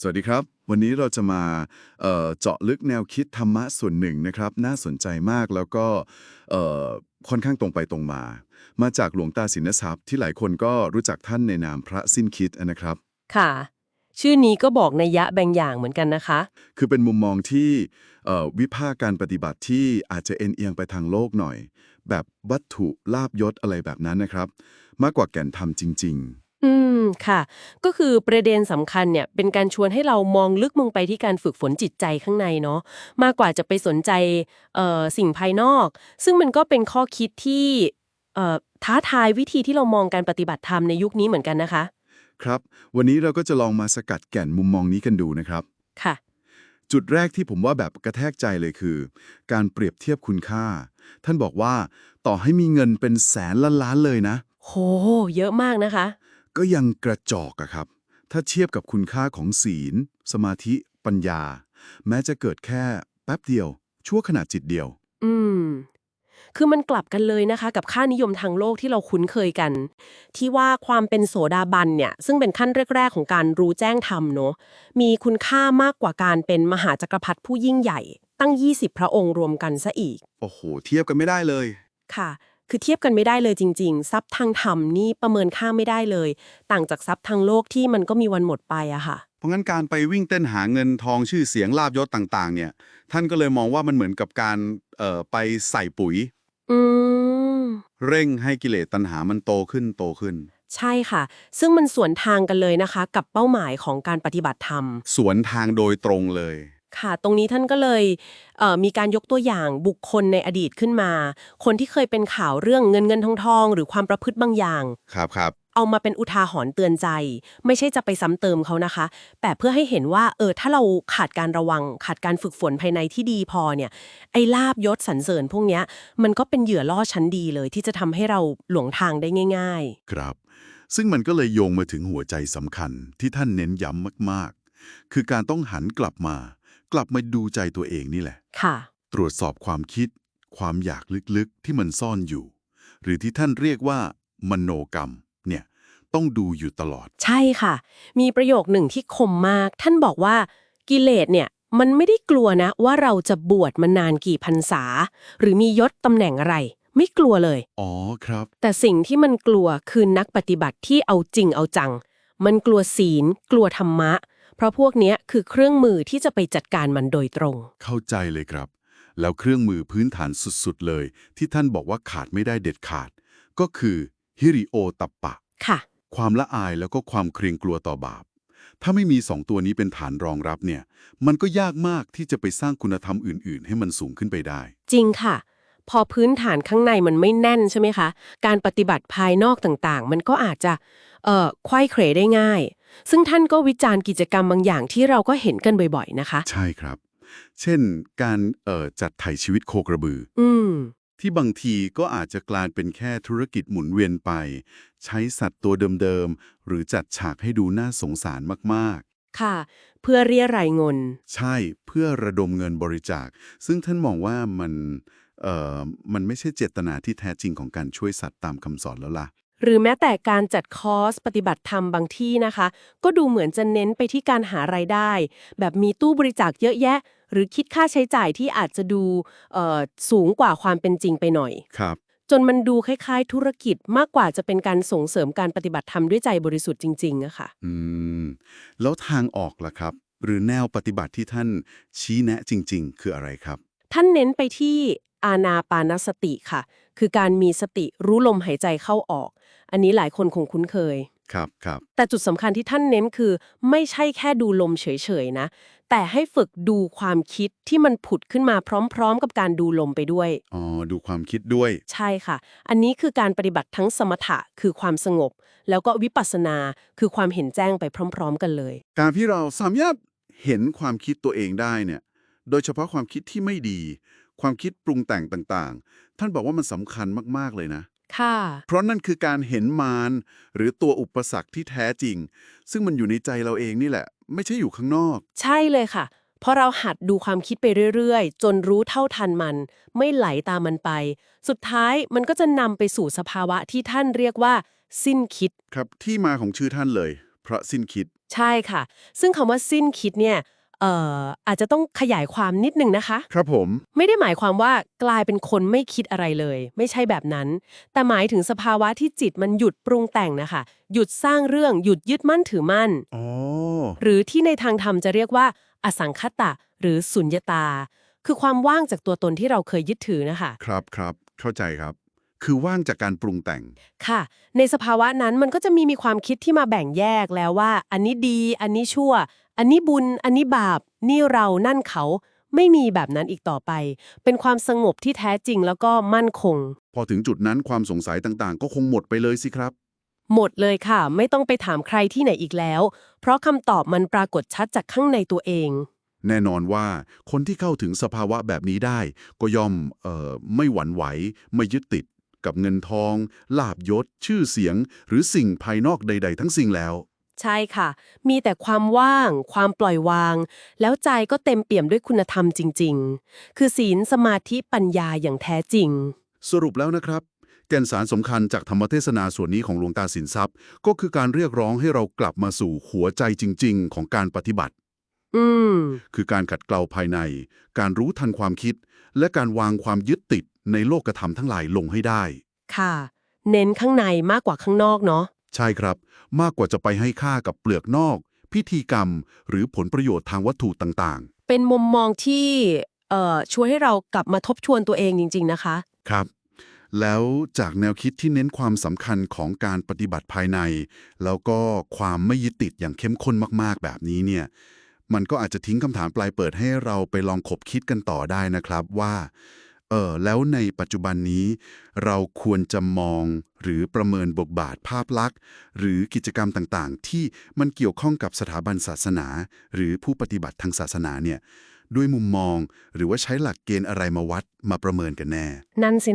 สวัสดีครับ วันนี้เราจะมาเอ่อเจาะลึกแนวคิดธรรมะส่วนหนึ่งนะครับ น่าสนใจมากแล้วก็เอ่อค่อนข้างตรงไปตรงมา มาจากหลวงตาสินทรัพย์ ที่หลายคนก็รู้จักท่านในนามพระสิ้นคิดนะครับ ค่ะ ชื่อนี้ก็บอกนัยยะแบ่งอย่างเหมือนกันนะคะ คือเป็นมุมมองที่เอ่อวิพากษ์การปฏิบัติที่อาจจะเอ็นเอียงไปทางโลกหน่อย แบบวัตถุลาบยศอะไรแบบนั้นนะครับ มากกว่าแก่นธรรมจริง อืมค่ะ ก็คือประเด็นสำคัญเนี่ยเป็นการชวนให้เรามองลึกลงไปที่การฝึกฝนจิตใจข้างในเนาะมากกว่าจะไปสนใจเอ่อสิ่งภายนอก ซึ่งมันก็เป็นข้อคิดที่เอ่อท้าทายวิธีที่เรามองการปฏิบัติธรรมในยุคนี้เหมือนกันนะคะๆครับ วันนี้เราก็จะลองมาสกัดแก่นมุมมองนี้กันดูนะครับ ค่ะ จุดแรกที่ผมว่าแบบกระแทกใจเลยคือ การเปรียบเทียบคุณค่า ท่านบอกว่าต่อให้มีเงินเป็นแสนล้านล้านๆเลยนะ โห เยอะมากนะคะ ก็ยังกระจอกอะครับ ถ้าเทียบกับคุณค่าของศีล สมาธิ ปัญญา แม้จะเกิดแค่แป๊บเดียว ชั่วขณะจิตเดียว อืม คือมันกลับกันเลยนะคะ กับค่านิยมทางโลกที่เราคุ้นเคยกัน ที่ว่าความเป็นโสดาบันเนี่ย ซึ่งเป็นขั้นแรก ๆ ของการรู้แจ้งธรรมเนอะมีคุณค่ามากกว่าการเป็นมหาจักรพรรดิผู้ยิ่งใหญ่ ตั้ง 20 พระองค์รวมกันซะอีก โอ้โห เทียบกันไม่ได้เลยค่ะ คือเทียบกันไม่ได้เลยจริง ๆ ทรัพย์ทางธรรมนี่ประเมินค่าไม่ได้เลย ต่างจากทรัพย์ทางโลกที่มันก็มีวันหมดไปอะค่ะ เพราะงั้นการไปวิ่งเต้นหาเงินทองชื่อเสียงลาบยศต่างๆ เนี่ย ท่านก็เลยมองว่ามันเหมือนกับการเอ่อไปใส่ปุ๋ย อืม เร่งให้กิเลสตัณหามันโตขึ้นโตขึ้น ใช่ค่ะ ซึ่งมันสวนทางกันเลยนะคะ กับเป้าหมายของการปฏิบัติธรรม สวนทางโดยตรงเลย ค่ะ ตรงนี้ท่านก็เลยเอ่อมีการยกตัวอย่างบุคคลในอดีตขึ้นมา คนที่เคยเป็นข่าวเรื่องเงินเงินทองทองหรือความประพฤติบางอย่างครับครับเอามาเป็นอุทาหรณ์เตือนใจ ไม่ใช่จะไปซ้ำเติมเขานะคะ แต่เพื่อให้เห็นว่าเออถ้าเราขาดการระวัง ขาดการฝึกฝนภายในที่ดีพอเนี่ย ไอ้ลาบยศสรรเสริญพวกเนี้ย มันก็เป็นเหยื่อล่อชั้นดีเลย ที่จะทำให้เราหลงทางได้ง่ายครับ ซึ่งมันก็เลยโยงมาถึงหัวใจสำคัญที่ท่านเน้นย้ำมากๆ คือการต้องหันกลับมา กลับมาดูใจตัวเองนี่แหละๆค่ะ ตรวจสอบความคิด ความอยากลึกๆ ที่มันซ่อนอยู่ หรือที่ท่านเรียกว่ามโนกรรม เนี่ย ต้องดูอยู่ตลอด ใช่ค่ะ มีประโยคหนึ่งที่คมมาก ท่านบอกว่ากิเลสเนี่ย มันไม่ได้กลัวนะ ว่าเราจะบวชมานานกี่พรรษา หรือมียศตำแหน่งอะไร ไม่กลัวเลย อ๋อครับ แต่สิ่งที่มันกลัวคือนักปฏิบัติที่เอาจริงเอาจัง มันกลัวศีล กลัวธรรมะเพ ราะพวกเนี้ยคือเครื่องมือที่จะไปจัดการมันโดยตรง เข้าใจเลยครับ แล้วเครื่องมือพื้นฐานสุดๆเลย ที่ท่านบอกว่าขาดไม่ได้เด็ดขาด ก็คือฮิริโอตัปปะ ค่ะ ความละอายแล้วก็ความเกรงกลัวต่อบาป ถ้าไม่มีสองตัวนี้เป็นฐานรองรับเนี่ย มันก็ยากมากที่จะไปสร้างคุณธรรมอื่น ๆ ให้มันสูงขึ้นไปได้ จริงค่ะ พอพื้นฐานข้างในมันไม่แน่นใช่ไหมคะ การปฏิบัติภายนอกต่างๆ มันก็อาจจะ เอ่อ ควยเขวได้ง่าย ซึ่งท่านก็วิจารณ์กิจกรรมบางอย่างที่เราก็เห็นกันบ่อยๆนะคะ ใช่ครับ เช่น การเอ่อจัดไถ่ชีวิตโคกระบือ อืม ที่บางทีก็อาจจะกลายเป็นแค่ธุรกิจหมุนเวียนไป ใช้สัตว์ตัวเดิมๆ หรือจัดฉากให้ดูน่าสงสารมากค่ะ เพื่อเรียรายเงินๆใช่เพื่อระดมเงินบริจาค ซึ่งท่านมองว่ามันเอ่อมันไม่ใช่เจตนาที่แท้จริงของการช่วยสัตว์ตามคำสอนแล้วล่ะ หรือแม้แต่การจัดคอร์สปฏิบัติธรรมบางที่นะคะ ก็ดูเหมือนจะเน้นไปที่การหารายได้ แบบมีตู้บริจาคเยอะแยะ หรือคิดค่าใช้จ่ายที่อาจจะดูเอ่อสูงกว่าความเป็นจริงไปหน่อยครับจนมันดูคล้าย ๆ ธุรกิจมากกว่าจะเป็นการส่งเสริมการปฏิบัติธรรมด้วยใจบริสุทธิ์จริงๆอะค่ะ อืม แล้วทางออกล่ะครับ หรือแนวปฏิบัติที่ท่านชี้แนะจริง ๆ คืออะไรครับ ท่านเน้นไปที่อานาปานสติค่ะ คือการมีสติรู้ลมหายใจเข้าออก อันนี้หลายคนคงคุ้นเคย ครับครับ แต่จุดสำคัญที่ท่านเน้นคือ ไม่ใช่แค่ดูลมเฉยๆนะ แต่ให้ฝึกดูความคิดที่มันผุดขึ้นมาพร้อมๆ กับการดูลมไปด้วย อ๋อ ดูความคิดด้วย ใช่ค่ะ อันนี้คือการปฏิบัติทั้งสมถะคือความสงบ แล้วก็วิปัสสนาคือความเห็นแจ้งไปพร้อม ๆ กันเลย การที่เราสามารถเห็นความคิดตัวเองได้เนี่ย โดยเฉพาะความคิดที่ไม่ดี ความคิดปรุงแต่งต่างๆ ท่านบอกว่ามันสำคัญมากๆเลยนะ ค่ะ เพราะนั่นคือการเห็นมารหรือตัวอุปสรรคที่แท้จริง ซึ่งมันอยู่ในใจเราเองนี่แหละ ไม่ใช่อยู่ข้างนอก ใช่เลยค่ะ เพราะเราหัดดูความคิดไปเรื่อยๆ จนรู้เท่าทันมัน ไม่ไหลตามมันไป สุดท้ายมันก็จะนำไปสู่สภาวะที่ท่านเรียกว่า สิ้นคิด ครับที่มาของชื่อท่านเลย เพราะสิ้นคิด ใช่ค่ะ ซึ่งคำว่าสิ้นคิดเนี่ย เอ่ออาจจะต้องขยายความนิดนึงนะคะ ครับผม ไม่ได้หมายความว่ากลายเป็นคนไม่คิดอะไรเลย ไม่ใช่แบบนั้น แต่หมายถึงสภาวะที่จิตมันหยุดปรุงแต่งนะคะ หยุดสร้างเรื่องหยุดยึดมั่นถือมั่น อ๋อ หรือที่ในทางธรรมจะเรียกว่า อสังคตะ หรือสุญญตา คือความว่างจากตัวตนที่เราเคยยึดถือนะคะ ครับครับเข้าใจครับ คือว่างจากการปรุงแต่ง ค่ะ ในสภาวะนั้นมันก็จะมีมีความคิดที่มาแบ่งแยกแล้วว่า อันนี้ดี อันนี้ชั่ว อันนี้บุญ อันนี้บาป นี่เรานั่นเขาไม่มีแบบนั้นอีกต่อไป เป็นความสงบที่แท้จริงแล้วก็มั่นคง พอถึงจุดนั้นความสงสัยต่างๆ ก็คงหมดไปเลยสิครับ หมดเลยค่ะ ไม่ต้องไปถามใครที่ไหนอีกแล้ว เพราะคำตอบมันปรากฏชัดจากข้างในตัวเอง แน่นอนว่าคนที่เข้าถึงสภาวะแบบนี้ได้ ก็ย่อมเอ่อไม่หวั่นไหว ไม่ยึดติด กับเงินทอง ลาบยศ ชื่อเสียง หรือสิ่งภายนอกใด ๆ ทั้งสิ้นแล้ว ใช่ค่ะ มีแต่ความว่าง ความปล่อยวาง แล้วใจก็เต็มเปี่ยมด้วยคุณธรรมจริง ๆ คือศีลสมาธิปัญญาอย่างแท้จริง สรุปแล้วนะครับ แก่นสารสำคัญจากธรรมเทศนาส่วนนี้ของหลวงตาสินทรัพย์ ก็คือการเรียกร้องให้เรากลับมาสู่หัวใจจริง ๆ ของการปฏิบัติ อืม คือการขัดเกลาภายใน การรู้ทันความคิด และการวางความยึดติดในโลกธรรมทั้งหลายลงให้ได้ ค่ะ เน้นข้างในมากกว่าข้างนอกเนาะ ใช่ครับ มากกว่าจะไปให้ค่ากับเปลือกนอก พิธีกรรม หรือผลประโยชน์ทางวัตถุต่างเป็นมุมมองที่เอ่อช่วยให้เรากลับมาทบทวนตัวเองจริง ๆ นะคะ ๆ ครับ แล้วจากแนวคิดที่เน้นความสำคัญของการปฏิบัติภายใน แล้วก็ความไม่ยึดติดอย่างเข้มข้นมากๆ แบบนี้เนี่ย มันก็อาจจะทิ้งคำถามปลายเปิดให้เราไปลองขบคิดกันต่อได้นะครับว่า เออแล้วในปัจจุบันนี้ เราควรจะมอง หรือประเมินบทบาทภาพลักษณ์ หรือกิจกรรมต่างๆ ที่มันเกี่ยวข้องกับสถาบันศาสนา หรือผู้ปฏิบัติทางศาสนาเนี่ยด้วยมุมมอง หรือว่าใช้หลักเกณฑ์อะไรมาวัดมาประเมินกันแน่ นั่นสิ